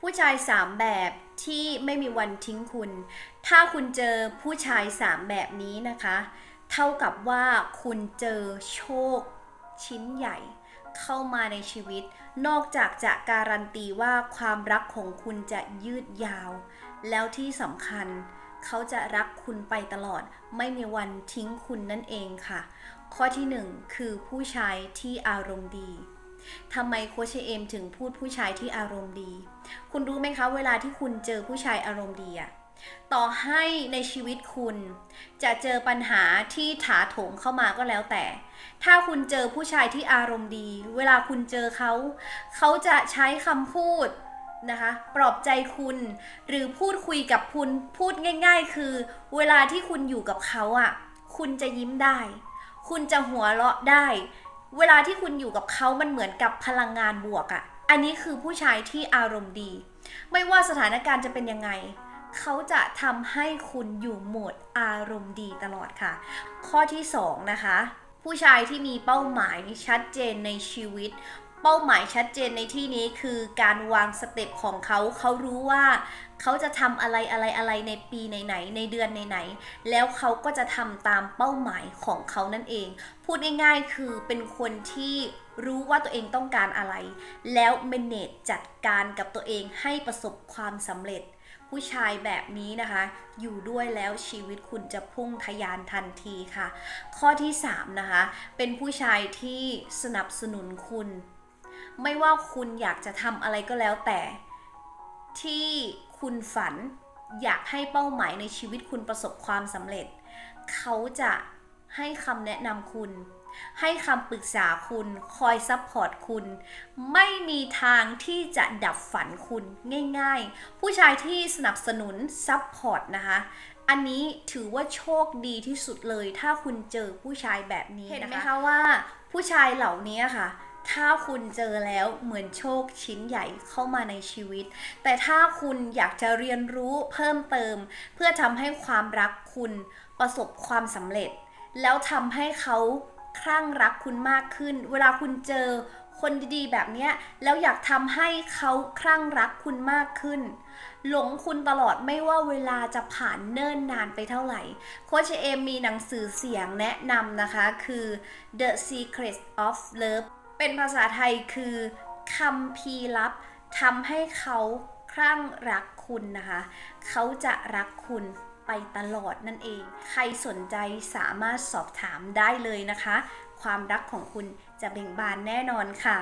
ผู้ชายสามแบบที่ไม่มีวันทิ้งคุณ ถ้าคุณเจอผู้ชายสามแบบนี้นะคะ เท่ากับว่าคุณเจอโชคชิ้นใหญ่เข้ามาในชีวิต นอกจากจะการันตีว่าความรักของคุณจะยืดยาว แล้วที่สำคัญเขาจะรักคุณไปตลอด ไม่มีวันทิ้งคุณนั่นเองค่ะ ข้อที่หนึ่งคือผู้ชายที่อารมณ์ดี ทำไมโคชเอมถึงพูดผู้ชายที่อารมณ์ดี คุณรู้ไหมคะ เวลาที่คุณเจอผู้ชายอารมณ์ดีอะต่อให้ในชีวิตคุณจะเจอปัญหาที่ถาโถมเข้ามาก็แล้วแต่ ถ้าคุณเจอผู้ชายที่อารมณ์ดี เวลาคุณเจอเขา เขาจะใช้คำพูดนะคะปลอบใจคุณ หรือพูดคุยกับคุณพูดง่าย ๆ คือ เวลาที่คุณอยู่กับเขาอะ คุณจะยิ้มได้ คุณจะหัวเราะได้ เวลาที่คุณอยู่กับเขามันเหมือนกับพลังงานบวกอะ่ะอันนี้คือผู้ชายที่อารมณ์ดี ไม่ว่าสถานการณ์จะเป็นยังไง เขาจะทำให้คุณอยู่โหมดอารมณ์ดีตลอดค่ะ ข้อที่ 2 นะคะ ผู้ชายที่มีเป้าหมายชัดเจนในชีวิต เป้าหมายชัดเจนในที่นี้คือการวางสเต็ปของเขาเขารู้ว่าเขาจะทำอะไรอะไรอะไรในปีไหนๆในเดือนไหนๆแล้วเขาก็จะทำตามเป้าหมายของเขานั่นเอง พูดง่ายๆคือเป็นคนที่รู้ว่าตัวเองต้องการอะไร แล้ว manage จัดการกับตัวเองให้ประสบความสำเร็จ ผู้ชายแบบนี้นะคะ อยู่ด้วยแล้วชีวิตคุณจะพุ่งทะยานทันทีค่ะ ข้อที่ 3 นะคะ เป็นผู้ชายที่สนับสนุนคุณ ไม่ว่าคุณอยากจะทำอะไรก็แล้วแต่ ที่คุณฝันอยากให้เป้าหมายในชีวิตคุณประสบความสำเร็จ เขาจะให้คำแนะนำคุณ ให้คำปรึกษาคุณ คอยซัพพอร์ตคุณ ไม่มีทางที่จะดับฝันคุณง่ายๆ ผู้ชายที่สนับสนุนซัพพอร์ตนะคะ อันนี้ถือว่าโชคดีที่สุดเลย ถ้าคุณเจอผู้ชายแบบนี้นะคะเห็นไหมคะว่าผู้ชายเหล่านี้ค่ะ ถ้าคุณเจอแล้วเหมือนโชคชิ้นใหญ่เข้ามาในชีวิต แต่ถ้าคุณอยากจะเรียนรู้เพิ่มเติม เพื่อทำให้ความรักคุณประสบความสำเร็จ แล้วทำให้เขาคลั่งรักคุณมากขึ้น เวลาคุณเจอคนดีๆแบบเนี้ยแล้วอยากทำให้เขาคลั่งรักคุณมากขึ้น หลงคุณตลอดไม่ว่าเวลาจะผ่านเนิ่นนานไปเท่าไหร่ โคชเอมมีหนังสือเสียงแนะนำนะคะคือ The Secret of Love เป็นภาษาไทยคือคำพีร์ลับทำให้เขาคลั่งรักคุณนะคะ เขาจะรักคุณไปตลอดนั่นเอง ใครสนใจสามารถสอบถามได้เลยนะคะ ความรักของคุณจะเบ่งบานแน่นอนค่ะ